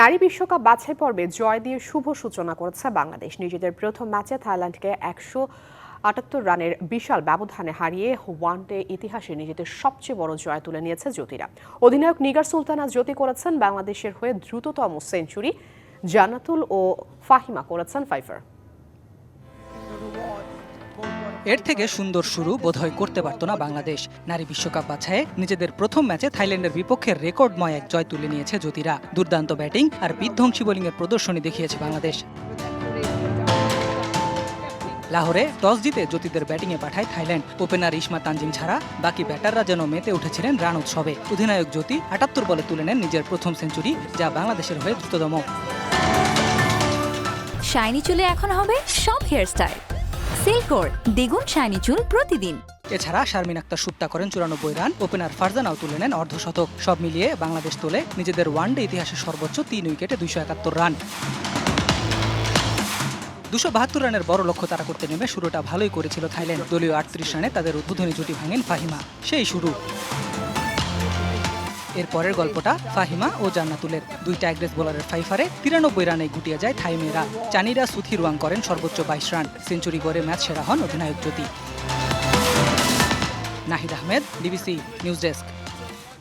নারী বিশ্বকাপ বাছাই পর্বে জয় দিয়ে শুভ সূচনা করেছে বাংলাদেশ। নিজেদের প্রথম ম্যাচে থাইল্যান্ডকে একশো আটাত্তর রানের বিশাল ব্যবধানে হারিয়ে ওয়ান ডে ইতিহাসে নিজেদের সবচেয়ে বড় জয় তুলে নিয়েছে জ্যোতিরা। অধিনায়ক নিগার সুলতানা জ্যোতি করেছেন বাংলাদেশের হয়ে দ্রুততম সেঞ্চুরি জানাতুল ও ফাহিমা করেছেন ফাইফার। এর থেকে সুন্দর শুরু বোধহয় করতে পারত না বাংলাদেশ। নারী বিশ্বকাপ বাছাইয়ে নিজেদের প্রথম ম্যাচে থাইল্যান্ডের বিপক্ষে রেকর্ডময় এক জয় তুলে নিয়েছে জ্যোতিরা। দুর্দান্ত ব্যাটিং আর বিধ্বংসী বোলিংয়ের প্রদর্শনী দেখিয়েছে বাংলাদেশ। লাহোরে টস জিতে জ্যোতিদের ব্যাটিংয়ে পাঠায় থাইল্যান্ড। ওপেনার ইসমা তানজিম ছাড়া বাকি ব্যাটাররা যেন মেতে উঠেছিলেন রান উৎসবে। অধিনায়ক জ্যোতি আটাত্তর বলে তুলে নেন নিজের প্রথম সেঞ্চুরি, যা বাংলাদেশের হয়ে দ্রুততম। শাইনি চুলে এখন হবে সব হেয়ারস্টাইল। সিল্কোর দ্বিগুণ শাইনি চুল প্রতিদিন। এছাড়া শারমিন আক্তার সুত্তা করেন চুরানব্বই রান, ওপেনার ফারজানাও তুলে নেন অর্ধশতক। সব মিলিয়ে বাংলাদেশ তোলে নিজেদের ওয়ানডে ইতিহাসের সর্বোচ্চ তিন উইকেটে দুইশো একাত্তর রান। দুশো বাহাত্তর রানের বড় লক্ষ্য তারা করতে নেমে শুরুটা ভালোই করেছিল থাইল্যান্ড। দলীয় আটত্রিশ রানে তাদের উদ্বোধনী জুটি ভাঙেন ফাহিমা। সেই শুরু। এর পরের গল্পটা ফাহিমা ও জান্নাতুলের। দুইটা অ্যাগ্রেস বোলারের ফাইফারে তিরানব্বই রানে গুটিয়ে যায় থাই মেয়েরা চানিরা সুথি রুয়াং করেন সর্বোচ্চ বাইশ রান। সেঞ্চুরি করে ম্যাচ সেরা হন অধিনায়ক Jyoti. Nahid Ahmed, BBC news desk.